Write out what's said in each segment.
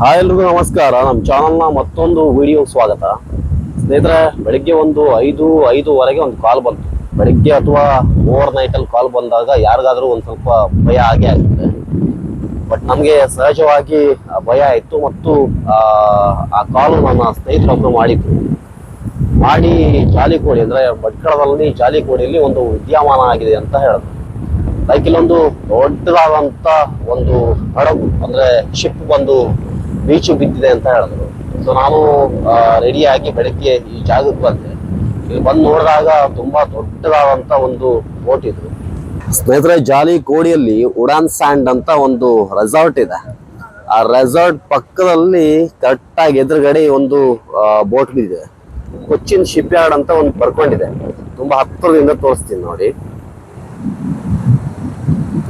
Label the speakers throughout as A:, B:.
A: Hi ಎಲ್ರಿಗೂ ನಮಸ್ಕಾರ. ನಮ್ಮ ಚಾನಲ್ನ ಮತ್ತೊಂದು ವಿಡಿಯೋ ಸ್ವಾಗತ. ಸ್ನೇಹಿತರೆ ಬೆಳಿಗ್ಗೆ ಒಂದು ಐದು ಐದೂವರೆಗೆ ಒಂದು ಕಾಲ್ ಬಂತು. ಬೆಳಿಗ್ಗೆ ಅಥವಾ ಓವರ್ ನೈಟಲ್ಲಿ ಕಾಲ್ ಬಂದಾಗ ಯಾರಿಗಾದರೂ ಒಂದು ಸ್ವಲ್ಪ ಭಯ ಆಗೇ ಆಗುತ್ತೆ. ಬಟ್ ನಮಗೆ ಸಹಜವಾಗಿ ಭಯ ಇತ್ತು ಮತ್ತು ಆ, ಕಾಲ್ ಕಾಲು ನನ್ನ ಸ್ನೇಹಿತರೊಬ್ಬರು ಮಾಡಿದ್ರು. ಮಾಡಿ ಜಾಲಿಕೋಡಿ ಅಂದರೆ ಭಟ್ಕಳದಲ್ಲಿ ಜಾಲಿಕೋಡಿಯಲ್ಲಿ ಒಂದು ವಿದ್ಯಮಾನ ಆಗಿದೆ ಅಂತ ಹೇಳಿದ್ರು. ಲೈಕ್ ಇಲ್ಲೊಂದು ದೊಡ್ಡದಾದಂಥ ಒಂದು ಹಡಗು ಅಂದ್ರೆ ಶಿಪ್ ಬಂದು ಬೀಚ್ ಬಿದ್ದಿದೆ ಅಂತ ಹೇಳಿದ್ರು. ಸೊ ನಾನು ರೆಡಿಯಾಗಿ ಬೆಳಗ್ಗೆ ಈ ಜಾಗಕ್ಕೆ ಬಂದೆ. ಬಂದು ನೋಡಿದಾಗ ತುಂಬಾ ದೊಡ್ಡದಾದಂತ ಒಂದು ಬೋಟ್ ಇದು. ಸ್ನೇಹಿತರೆ, ಜಾಲಿ ಕೋಡಿಯಲ್ಲಿ ಉಡಾನ್ ಸ್ಯಾಂಡ್ ಅಂತ ಒಂದು ರೆಸಾರ್ಟ್ ಇದೆ. ಆ ರೆಸಾರ್ಟ್ ಪಕ್ಕದಲ್ಲಿ ಕರೆಕ್ಟಾಗಿ ಎದುರುಗಡೆ ಒಂದು ಬೋಟ್ ಇದೆ. ಕೊಚ್ಚಿನ್ ಶಿಪ್ ಯಾರ್ಡ್ ಅಂತ ಒಂದು ಬರ್ಕೊಂಡಿದೆ. ತುಂಬಾ ಹತ್ತಿರದಿಂದ ತೋರಿಸ್ತೀನಿ ನೋಡಿ.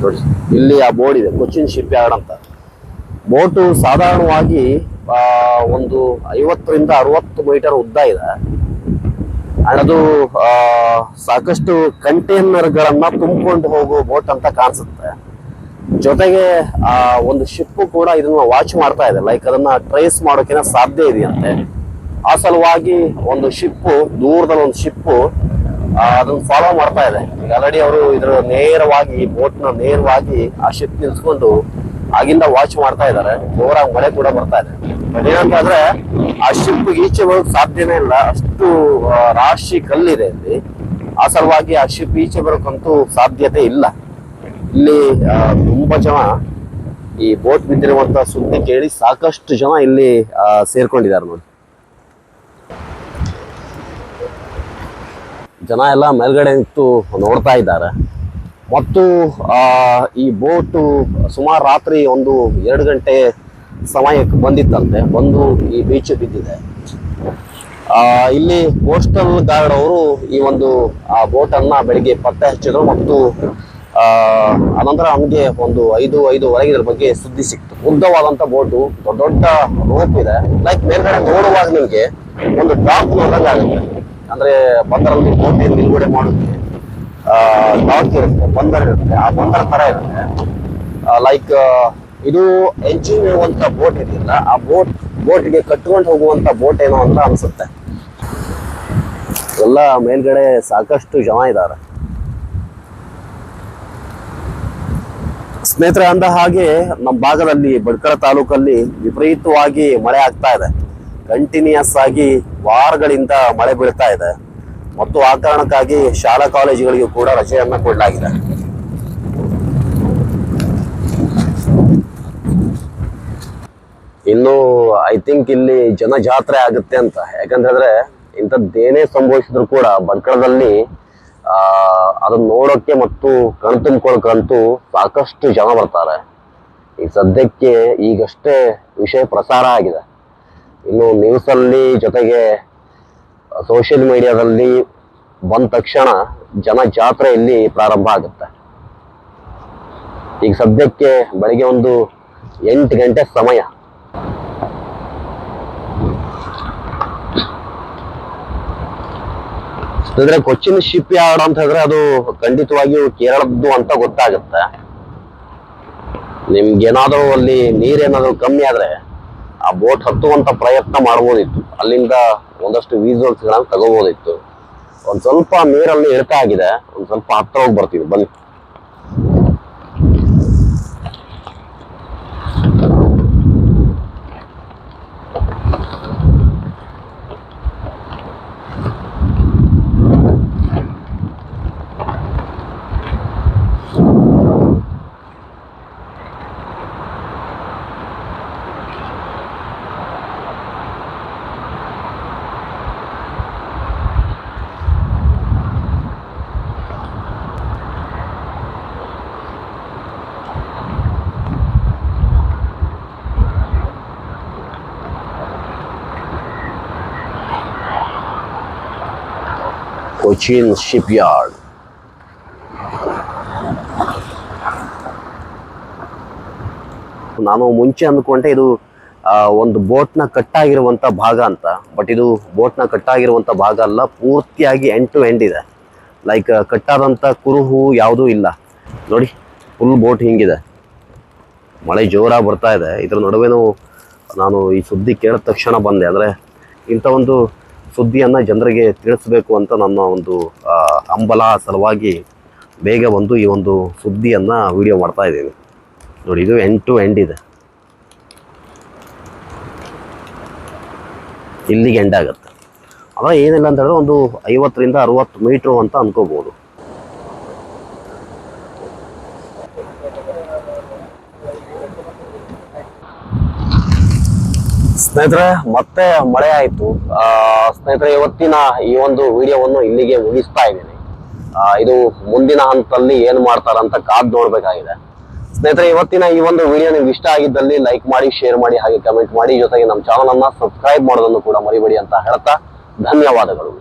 A: ನೋಡಿ, ಇಲ್ಲಿ ಆ ಬೋರ್ಡ್ ಇದೆ, ಕೊಚ್ಚಿನ್ ಶಿಪ್ ಯಾರ್ಡ್ ಅಂತ. ಬೋಟು ಸಾಧಾರಣವಾಗಿ ಒಂದು ಐವತ್ತರಿಂದ ಅರವತ್ತು ಮೀಟರ್ ಉದ್ದ ಇದೆ. ಅದು ಸಾಕಷ್ಟು ಕಂಟೈನರ್ ಗಳನ್ನ ತುಂಬಿಕೊಂಡು ಹೋಗೋ ಬೋಟ್ ಅಂತ ಕಾಣಿಸುತ್ತೆ. ಜೊತೆಗೆ, ಆ, ಒಂದು ಶಿಪ್ ಕೂಡ ಇದನ್ನ ವಾಚ್ ಮಾಡ್ತಾ ಇದೆ. ಲೈಕ್ ಅದನ್ನ ಟ್ರೇಸ್ ಮಾಡೋಕಿನ ಸಾಧ್ಯ ಇದೆಯಂತೆ. ಆ ಸಲುವಾಗಿ ಒಂದು ಶಿಪ್ ದೂರದಲ್ಲಿ ಒಂದು ಶಿಪ್ ಅದನ್ನ ಫಾಲೋ ಮಾಡ್ತಾ ಇದೆ. ಆಲ್ರೆಡಿ ಅವರು ಇದ್ರ ನೇರವಾಗಿ ಬೋಟ್ ನೇರವಾಗಿ ಆ ಶಿಪ್ ನಿಲ್ಸ್ಕೊಂಡು ಆಗಿಂದ ವಾಚ್ ಮಾಡ್ತಾ ಇದ್ದಾರೆ. ಜೋರಾಗಿ ಮಳೆ ಕೂಡ ಬರ್ತಾ ಇದೆ. ಬಟ್ ಏನಂತಂದ್ರೆ ಆ ಶಿಪ್ ಈಚೆ ಬರೋಕ್ ಸಾಧ್ಯನೇ ಇಲ್ಲ. ಅಷ್ಟು ರಾಶಿ ಕಲ್ಲಿದೆ ಇಲ್ಲಿ. ಆ ಸಲುವಾಗಿ ಆ ಶಿಪ್ ಈಚೆ ಬರೋಕಂತೂ ಸಾಧ್ಯತೆ ಇಲ್ಲ. ಇಲ್ಲಿ ತುಂಬಾ ಜನ ಈ ಬೋಟ್ ಬಿದ್ದಿರುವಂತ ಸುದ್ದಿ ಕೇಳಿ ಸಾಕಷ್ಟು ಜನ ಇಲ್ಲಿ ಸೇರ್ಕೊಂಡಿದ್ದಾರೆ ನೋಡಿ. ಜನ ಎಲ್ಲ ಮೇಲ್ಗಡೆ ನಿಂತು ನೋಡ್ತಾ ಇದ್ದಾರೆ. ಮತ್ತು ಈ ಬೋಟು ಸುಮಾರು ರಾತ್ರಿ ಒಂದು ಎರಡು ಗಂಟೆ ಸಮಯಕ್ಕೆ ಬಂದಿತ್ತಂತೆ. ಬಂದು ಈ ಬೀಚ್ ಬಿದ್ದಿದೆ. ಇಲ್ಲಿ ಕೋಸ್ಟಲ್ ಗಾರ್ಡ್ ಅವರು ಈ ಒಂದು, ಆ ಬೋಟ್ ಅನ್ನ ಬೆಳಿಗ್ಗೆ ಪತ್ತೆ ಹಚ್ಚಿದ್ರು ಮತ್ತು ಅನಂತರ ನಮಗೆ ಒಂದು ಐದು, ಐದುವರೆಗೆ ಇದ್ರ ಬಗ್ಗೆ ಸುದ್ದಿ ಸಿಕ್ತು. ಉದ್ದವಾದಂತ ಬೋಟು, ದೊಡ್ಡ ದೊಡ್ಡ ರೋಪ್ ಇದೆ. ಲೈಕ್ ಮೇಲ್ಗಡೆ ನೋಡುವಾಗ ನಿಮಗೆ ಒಂದು ಡಾಕ್ ನೋಡಿದಂಗೆ ಆಗುತ್ತೆ ಅಂದ್ರೆ ಬಂದರಲ್ಲಿ ಬೋಟ್ ನಿಲುಗಡೆ ಮಾಡೋಕೆ ಡಾಕ್ ಇರುತ್ತೆ, ಬಂದರ್ ಇರುತ್ತೆ. ಆ ಬಂದರ್ ತರ ಇರುತ್ತೆ. ಲೈಕ್ ಇದು ಎಂಜಿನ್ ಇರುವಂತ ಬೋಟ್ ಇದೆಯಲ್ಲ ಆ ಬೋಟ್ ಬೋಟ್ಗೆ ಕಟ್ಕೊಂಡು ಹೋಗುವಂತ ಬೋಟ್ ಏನೋ ಅಂತ ಅನ್ಸುತ್ತೆ. ಎಲ್ಲ ಮೇಲ್ಗಡೆ ಸಾಕಷ್ಟು ಜನ ಇದ್ದಾರೆ ಸ್ನೇಹಿತರೆ, ಅಂದ ಹಾಗೆ ನಮ್ಮ ಭಾಗದಲ್ಲಿ ಬಡ್ಕರ ತಾಲೂಕಲ್ಲಿ ವಿಪರೀತವಾಗಿ ಮಳೆ ಆಗ್ತಾ ಇದೆ. ಕಂಟಿನ್ಯೂಸ್ ಆಗಿ ವಾರಗಳಿಂದ ಮಳೆ ಬೀಳ್ತಾ ಇದೆ. ಮತ್ತು ಆ ಕಾರಣಕ್ಕಾಗಿ ಶಾಲಾ ಕಾಲೇಜುಗಳಿಗೂ ಕೂಡ ರಜೆಯನ್ನು ಕೊಡಲಾಗಿದೆ. ಇನ್ನು ಐ ಥಿಂಕ್ ಇಲ್ಲಿ ಜನ ಜಾತ್ರೆ ಆಗುತ್ತೆ ಅಂತ. ಯಾಕಂತಂದ್ರೆ ಇಂಥದ್ದೇನೇ ಸಂಭವಿಸಿದ್ರು ಕೂಡ ಬಡ್ಕಳದಲ್ಲಿ ಆ, ಅದನ್ನ ನೋಡೋಕೆ ಮತ್ತು ಕಣ್ ತುಂಬಿಕೊಳ್ಳೋಕ್ಕಂತೂ ಸಾಕಷ್ಟು ಜನ ಬರ್ತಾರೆ. ಈ ಸದ್ಯಕ್ಕೆ ಈಗಷ್ಟೇ ವಿಷಯ ಪ್ರಸಾರ ಆಗಿದೆ. ಇನ್ನು ನ್ಯೂಸಲ್ಲಿ ಜೊತೆಗೆ ಸೋಷಿಯಲ್ ಮೀಡಿಯಾದಲ್ಲಿ ಬಂದ ತಕ್ಷಣ ಜನ ಜಾತ್ರೆ ಇಲ್ಲಿ ಪ್ರಾರಂಭ ಆಗುತ್ತೆ. ಈಗ ಸದ್ಯಕ್ಕೆ ಬೆಳಿಗ್ಗೆ ಒಂದು ಎಂಟು ಗಂಟೆ ಸಮಯ. ಅಂದ್ರೆ ಕೊಚ್ಚಿನ್ ಶಿಪ್ ಯಾರ್ಡ್ ಅಂತ ಹೇಳಿದ್ರೆ ಅದು ಖಂಡಿತವಾಗಿಯೂ ಕೇರಳದ್ದು ಅಂತ ಗೊತ್ತಾಗುತ್ತೆ. ನಿಮ್ಗೇನಾದ್ರೂ ಅಲ್ಲಿ ನೀರೇನಾದ್ರೂ ಕಮ್ಮಿ ಆದ್ರೆ ಆ ಬೋಟ್ ಹತ್ತುವಂತ ಪ್ರಯತ್ನ ಮಾಡ್ಬೋದಿತ್ತು. ಅಲ್ಲಿಂದ ಒಂದಷ್ಟು ವಿಜುವಲ್ಸ್ ಗಳನ್ನ ತಗೋಬೋದಿತ್ತು. ಒಂದ್ ಸ್ವಲ್ಪ ನೀರಲ್ಲಿ ಇಳಿತ ಆಗಿದೆ. ಒಂದ್ ಸ್ವಲ್ಪ ಹತ್ರ ಹೋಗಿ ಬರ್ತೀವಿ ಬನ್ನಿ. ಕೊಚಿನ್ ಶಿಪ್ ಯಾರ್ಡ್ ನಾನು ಮುಂಚೆ ಅಂದ್ಕೊಂಡೆ ಇದು ಒಂದು ಬೋಟ್ನ ಕಟ್ಟಾಗಿರುವಂಥ ಭಾಗ ಅಂತ. ಬಟ್ ಇದು ಬೋಟ್ನ ಕಟ್ಟಾಗಿರುವಂಥ ಭಾಗ ಅಲ್ಲ, ಪೂರ್ತಿಯಾಗಿ ಎಂಡ್ ಟು ಎಂಡ್ ಇದೆ. ಲೈಕ್ ಕಟ್ಟಾದಂಥ ಕುರುಹು ಯಾವುದೂ ಇಲ್ಲ. ನೋಡಿ ಫುಲ್ ಬೋಟ್ ಹಿಂಗಿದೆ. ಮಳೆ ಜೋರಾಗಿ ಬರ್ತಾ ಇದೆ. ಇದ್ರ ನಡುವೆ ನಾನು ಈ ಸುದ್ದಿ ಕೇಳಿದ ತಕ್ಷಣ ಬಂದೆ. ಅಂದರೆ ಇಂಥ ಒಂದು ಸುದ್ದಿಯನ್ನು ಜನರಿಗೆ ತಿಳಿಸಬೇಕು ಅಂತ ನನ್ನ ಒಂದು ಹಂಬಲ ಸಲುವಾಗಿ ಬೇಗ ಬಂದು ಈ ಒಂದು ಸುದ್ದಿಯನ್ನು ವಿಡಿಯೋ ಮಾಡ್ತಾ ಇದ್ದೀನಿ. ನೋಡಿ, ಇದು ಎಂಡ್ ಟು ಎಂಡ್ ಇದೆ. ಇಲ್ಲಿಗೆ ಎಂಡ್ ಆಗುತ್ತೆ. ಅದ ಏನಿಲ್ಲ ಅಂತ ಹೇಳಿದ್ರೆ ಒಂದು ಐವತ್ತರಿಂದ ಅರುವತ್ತು ಮೀಟ್ರು ಅಂತ ಅನ್ಕೋಬಹುದು. ಸ್ನೇಹಿತರೆ, ಮತ್ತೆ ಮಳೆ ಆಯಿತು. ಸ್ನೇಹಿತರೆ, ಇವತ್ತಿನ ಈ ಒಂದು ವಿಡಿಯೋವನ್ನು ಇಲ್ಲಿಗೆ ಮುಗಿಸ್ತಾ ಇದ್ದೀನಿ. ಇದು ಮುಂದಿನ ಹಂತದಲ್ಲಿ ಏನ್ ಮಾಡ್ತಾರಂತ ಕಾದ್ ನೋಡಬೇಕಾಗಿದೆ. ಸ್ನೇಹಿತರೆ, ಇವತ್ತಿನ ಈ ಒಂದು ವಿಡಿಯೋ ನಿಮ್ಗೆ ಇಷ್ಟ ಆಗಿದ್ದಲ್ಲಿ ಲೈಕ್ ಮಾಡಿ, ಶೇರ್ ಮಾಡಿ, ಹಾಗೆ ಕಮೆಂಟ್ ಮಾಡಿ. ಜೊತೆಗೆ ನಮ್ಮ ಚಾನಲ್ ಅನ್ನ ಸಬ್ಸ್ಕ್ರೈಬ್ ಮಾಡೋದನ್ನು ಕೂಡ ಮರಿಬೇಡಿ ಅಂತ ಹೇಳ್ತಾ ಧನ್ಯವಾದಗಳು.